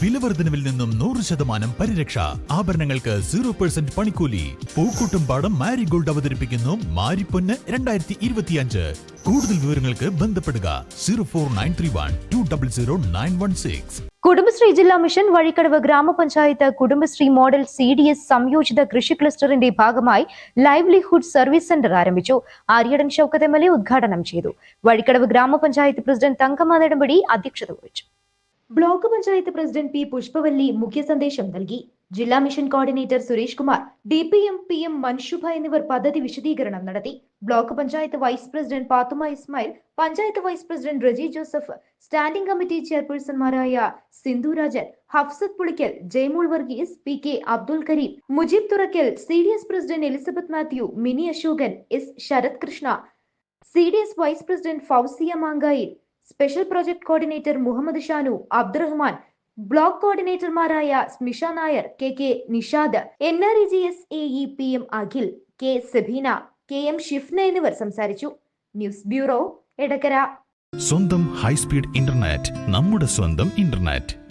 വിലവർദ്ധനവിൽ നിന്നും നൂറ് ശതമാനം പരിരക്ഷ. ആഭരണങ്ങൾക്ക് സീറോ പെർസെന്റ് പണിക്കൂലി. പൂക്കൂട്ടും പാടം മാരിഗോൾഡ് അവതരിപ്പിക്കുന്നു മാരിപ്പൊന്ന് രണ്ടായിരത്തി ഇരുപത്തിയഞ്ച് കൂടുതൽ വിവരങ്ങൾക്ക് ബന്ധപ്പെടുക zero four nine three one two double zero nine one six. Kudumbashree ജില്ലാ മിഷൻ വഴിക്കടവ് ഗ്രാമപഞ്ചായത്ത് Kudumbashree model C D S സംയോജിത കൃഷി ക്ലസ്റ്ററിന്റെ ഭാഗമായി ലൈവ്ലിഹുഡ് സർവീസ് സെന്റർ ആരംഭിച്ചു. Aryadan Shoukath M L A ഉദ്ഘാടനം ചെയ്തു. വഴിക്കടവ് ഗ്രാമപഞ്ചായത്ത് പ്രസിഡന്റ് തങ്കമ്മ നെടുമ്പടി അധ്യക്ഷത വഹിച്ചു. Block panchayat president P Pushpavalli മുഖ്യ സന്ദേശം നൽകി. ജില്ലാ mission coordinator Suresh Kumar D P M P M Manshubha എന്നിവർ പദ്ധതി വിശദീകരണം നടത്തി. Block panchayat vice president Pathuma Ismail panchayat vice president Reji Joseph standing committee ചെയർപേഴ്സൺമാരായ Sindhu Rajan Hafsath Pulikkal Jaimol Varghese P K Abdul Karim Mujeeb Thurakkal C D S president Elizabeth Mathew Mini Ashokan S Sarath Krishna C D S vice president Fousiya Mankayil special project coordinator Muhammad Shanu Abdurahman block കോർഡിനേറ്റർമാരായ Smisha Nair K K Nishad N R E G S A E P M Akhil K Sebeena K M Shifna എന്നിവർ സംസാരിച്ചു. News bureau Edakkara. സ്വന്തം high speed internet നമ്മുടെ സ്വന്തം internet.